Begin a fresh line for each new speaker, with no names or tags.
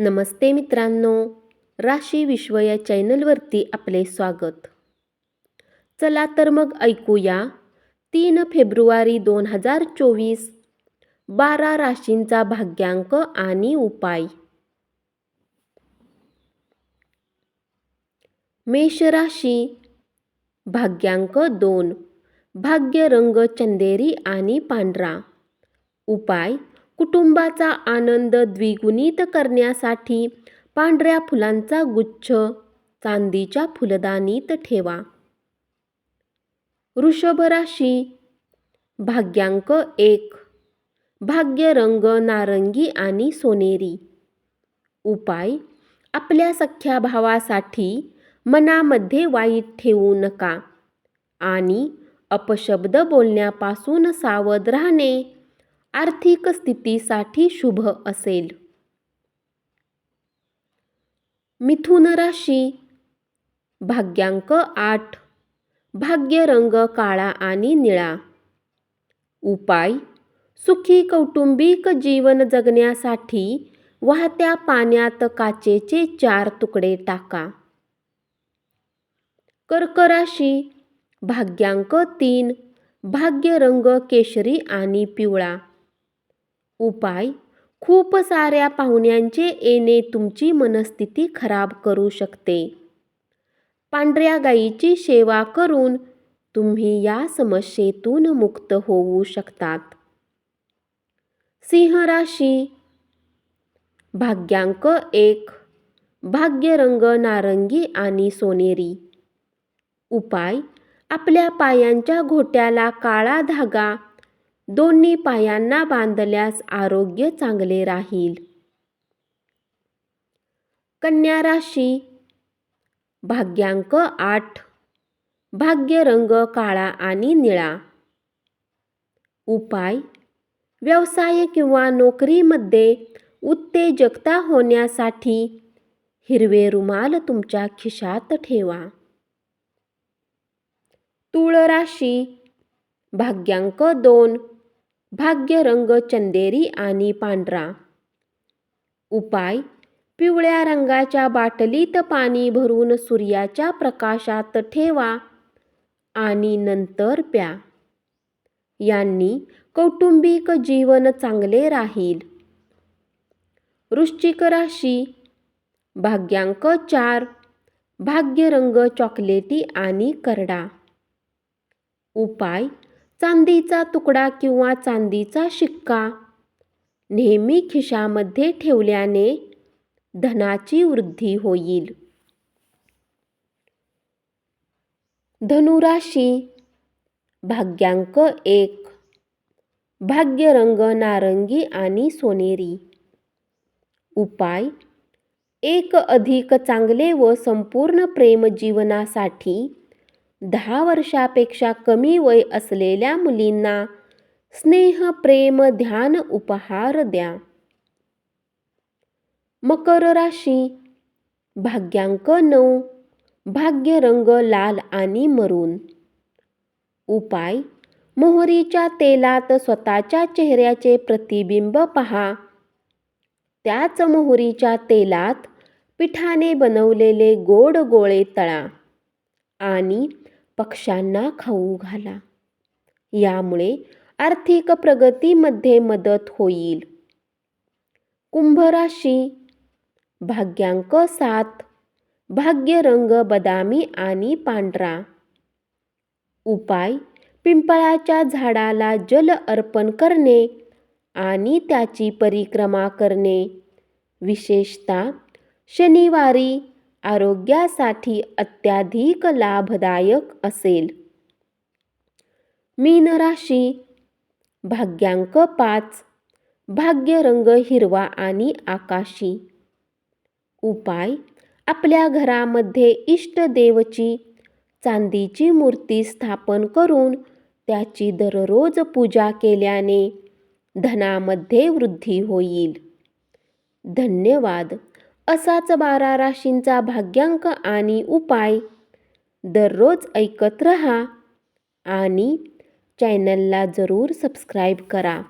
नमस्ते मित्रांनो. राशी विश्व या चॅनलवरती आपले स्वागत. चला तर मग ऐकूया. तीन फेब्रुवारी दोन हजार चोवीस बारा राशींचा भाग्यांक आणि उपाय. मेष राशी भाग्यांक दोन भाग्य रंग चंदेरी आणि पांढरा. उपाय कुटुंबाचा आनंद द्विगुणित करण्यासाठी पांढऱ्या फुलांचा गुच्छ चांदीच्या फुलदाणीत ठेवा. वृषभ राशी भाग्यांक एक भाग्य रंग नारंगी आणि सोनेरी. उपाय आपल्या सख्या भावासाठी मनामध्ये वाईट ठेवू नका आणि अपशब्द बोलण्यापासून सावध राहणे. आर्थिक स्थितीसाठी शुभ असेल. मिथुन राशी भाग्यांक आठ भाग्य रंग काळा आणि निळा. उपाय सुखी कौटुंबिक जीवन जगण्यासाठी वाहत्या पाण्यात काचेचे चार तुकडे टाका. कर्क राशी भाग्यांक तीन भाग्य रंग केशरी आणि पिवळा. उपाय? खूप साऱ्या पाहुण्यांचे येणे तुमची मनस्थिती खराब करू शकते. पांढऱ्या गाईची सेवा करून तुम्ही या समस्येतून मुक्त होऊ शकतात. सिंह राशी. भाग्यांक एक. भाग्यरंग नारंगी आणि सोनेरी. उपाय? आपल्या पायांच्या घोट्याला काळा धागा दोन्ही पायांना बांधल्यास आरोग्य चांगले राहील. कन्या राशी भाग्यांक आठ भाग्य रंग काळा आणि निळा. उपाय व्यवसाय किंवा नोकरीमध्ये उत्तेजकता होण्यासाठी हिरवे रुमाल तुमच्या खिशात ठेवा. तुळ राशी भाग्यांक दोन भाग्य रंग चंदेरी आणि पांढरा. उपाय पिवळ्या रंगाच्या बाटलीत पाणी भरून सूर्याच्या प्रकाशात ठेवा आणि नंतर प्या. यांनी कौटुंबिक जीवन चांगले राहील. वृश्चिक राशी भाग्यांक चार भाग्य रंग चॉकलेटी आणि करडा. उपाय चांदीचा तुकडा किंवा चांदीचा शिक्का. नेहमी खिशामध्ये ठेवल्याने धनाची वृद्धी होईल. धनुराशी भाग्यांक एक. भाग्य रंग नारंगी आणि सोनेरी. उपाय. एक अधिक चांगले व संपूर्ण प्रेम जीवनासाठी दहा वर्षापेक्षा कमी वय असलेल्या मुलींना स्नेह प्रेम ध्यान उपहार द्या. मकर राशी भाग्यांक नऊ भाग्य रंग लाल आणि मरून. उपाय मोहरीच्या तेलात स्वतःच्या चेहऱ्याचे प्रतिबिंब पहा. त्याच मोहरीच्या तेलात पिठाने बनवलेले गोड गोळे तळा आणि पक्ष्यांना खाऊ घाला. यामुळे आर्थिक प्रगतीमध्ये मदत होईल. कुंभराशी भाग्यांक सात. भाग्य रंग बदामी आणि पांढरा. उपाय पिंपळाच्या झाडाला जल अर्पण करणे आणि त्याची परिक्रमा करणे. विशेषतः शनिवारी आरोग्यासाठी अत्याधिक लाभदायक असेल. मीन राशी भाग्यांक पाच भाग्य रंग हिरवा आणि आकाशी. उपाय आपल्या घरामध्ये इष्टदेवची चांदीची मूर्ती स्थापन करून त्याची दररोज पूजा केल्याने धनामध्ये वृद्धी होईल. धन्यवाद. असाच बारा राशींचा भाग्यांक आणि उपाय. दररोज ऐकत रहा आणि चॅनलला जरूर सबस्क्राईब करा.